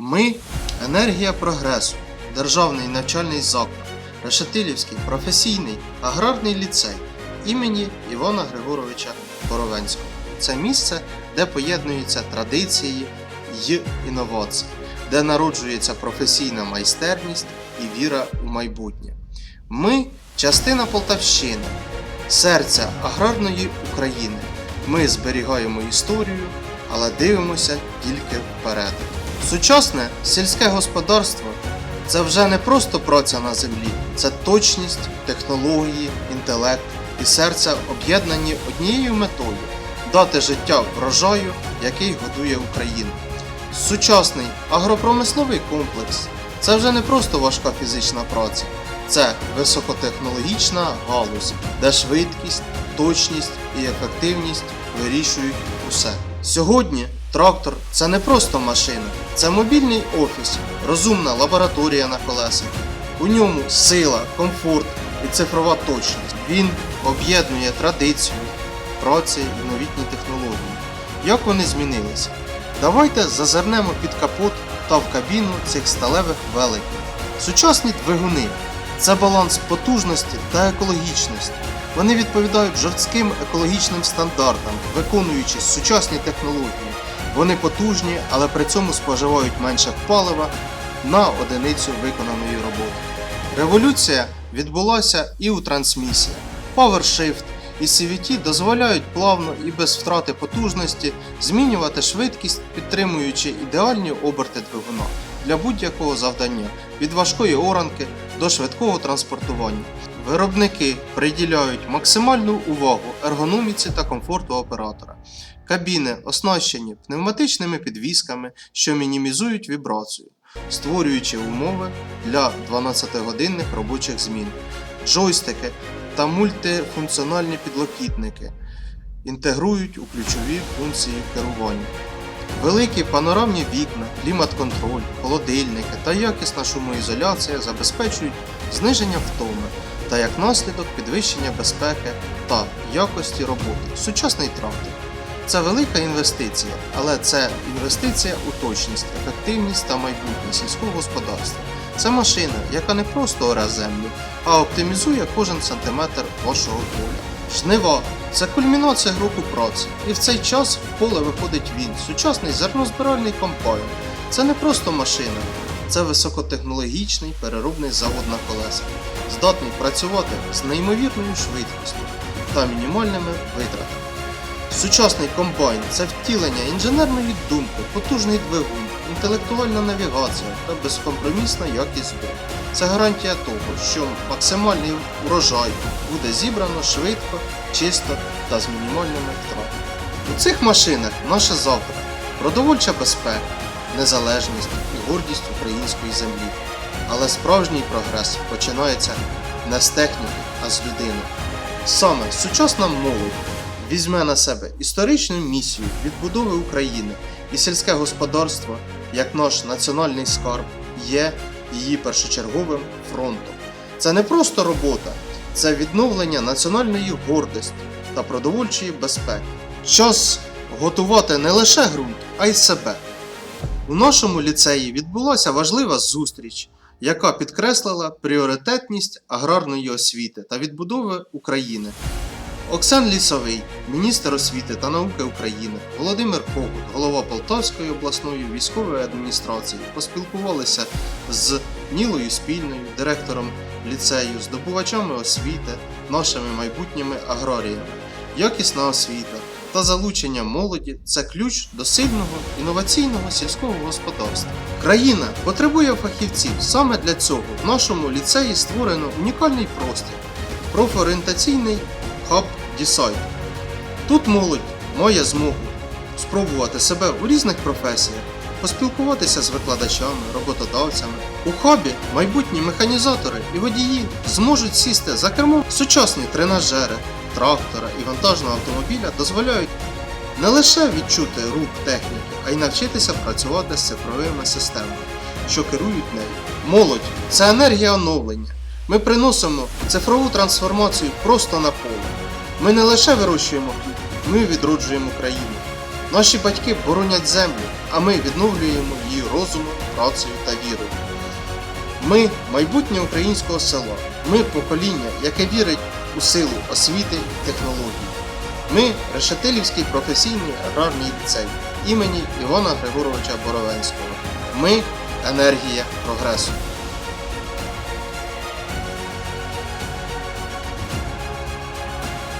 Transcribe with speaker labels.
Speaker 1: Ми енергія прогресу, державний навчальний заклад, Решетилівський професійний аграрний ліцей імені Івана Григоровича Боровенського. Це місце, де поєднуються традиції й інновації, де народжується професійна майстерність і віра у майбутнє. Ми частина Полтавщини, серця аграрної України. Ми зберігаємо історію, але дивимося тільки вперед. Сучасне сільське господарство це вже не просто праця на землі, це точність, технології, інтелект і серця об'єднані однією метою дати життя врожаю, який годує Україну. Сучасний агропромисловий комплекс це вже не просто важка фізична праця, це високотехнологічна галузь, де швидкість, точність і ефективність вирішують усе. Сьогодні трактор це не просто машина, це мобільний офіс, розумна лабораторія на колесах. У ньому сила, комфорт і цифрова точність. Він об'єднує традицію, праці і новітні технології. Як вони змінилися? Давайте зазирнемо під капот та в кабіну цих сталевих великів. Сучасні двигуни це баланс потужності та екологічності. Вони відповідають жорстким екологічним стандартам, виконуючи сучасні технології. Вони потужні, але при цьому споживають менше палива на одиницю виконаної роботи. Революція відбулася і у трансмісіях. PowerShift і CVT дозволяють плавно і без втрати потужності змінювати швидкість, підтримуючи ідеальні оберти двигуна для будь-якого завдання від важкої оранки до швидкого транспортування. Виробники приділяють максимальну увагу ергономіці та комфорту оператора. Кабіни оснащені пневматичними підвісками, що мінімізують вібрацію, створюючи умови для 12-годинних робочих змін. Джойстики та мультифункціональні підлокітники інтегрують у ключові функції керування. Великі панорамні вікна, клімат-контроль, холодильники та якісна шумоізоляція забезпечують зниження втоми та як наслідок підвищення безпеки та якості роботи. Сучасний трактор це велика інвестиція, але це інвестиція у точність, ефективність та майбутнє сільського господарства. Це машина, яка не просто оре землю, а оптимізує кожен сантиметр вашого поля. Жнива це кульмінація року праці, і в цей час в поле виходить він, сучасний зернозбиральний комбайн. Це не просто машина, це високотехнологічний переробний завод на колесах, здатний працювати з неймовірною швидкістю та мінімальними витратами. Сучасний комбайн це втілення інженерної думки, потужний двигун, інтелектуальна навігація та безкомпромісна якість зброї. Це гарантія того, що максимальний урожай буде зібрано швидко, чисто та з мінімальними втратами. У цих машинах наше завтра продовольча безпека, незалежність і гордість української землі. Але справжній прогрес починається не з техніки, а з людини. Саме сучасна молодь візьме на себе історичну місію відбудови України і сільське господарство, як наш національний скарб, є її першочерговим фронтом. Це не просто робота, це відновлення національної гордості та продовольчої безпеки. Час готувати не лише ґрунт, а й себе. У нашому ліцеї відбулася важлива зустріч, яка підкреслила пріоритетність аграрної освіти та відбудови України. Оксан Лісовий, міністр освіти та науки України, Володимир Когут, голова Полтавської обласної військової адміністрації, поспілкувалися з Нілою Спільною, директором ліцею, здобувачами освіти, нашими майбутніми аграріями. Якісна освіта та залучення молоді це ключ до сильного інноваційного сільського господарства. Країна потребує фахівців. Саме для цього в нашому ліцеї створено унікальний простір профорієнтаційний хаб Дісайт. Тут молодь має змогу спробувати себе у різних професіях, поспілкуватися з викладачами, роботодавцями. У хабі майбутні механізатори і водії зможуть сісти за кермо. Сучасні тренажери, трактора і вантажного автомобіля дозволяють не лише відчути рух техніки, а й навчитися працювати з цифровими системами, що керують нею. Молодь це енергія оновлення. Ми приносимо цифрову трансформацію просто на поле. Ми не лише вирощуємо хліб, ми відроджуємо країну. Наші батьки боронять землю, а ми відновлюємо її розумом, працею та вірою. Ми майбутнє українського села. Ми покоління, яке вірить у силу освіти і технологій. Ми Решетилівський професійний аграрний ліцей імені Івана Григоровича Боровенського. Ми енергія прогресу.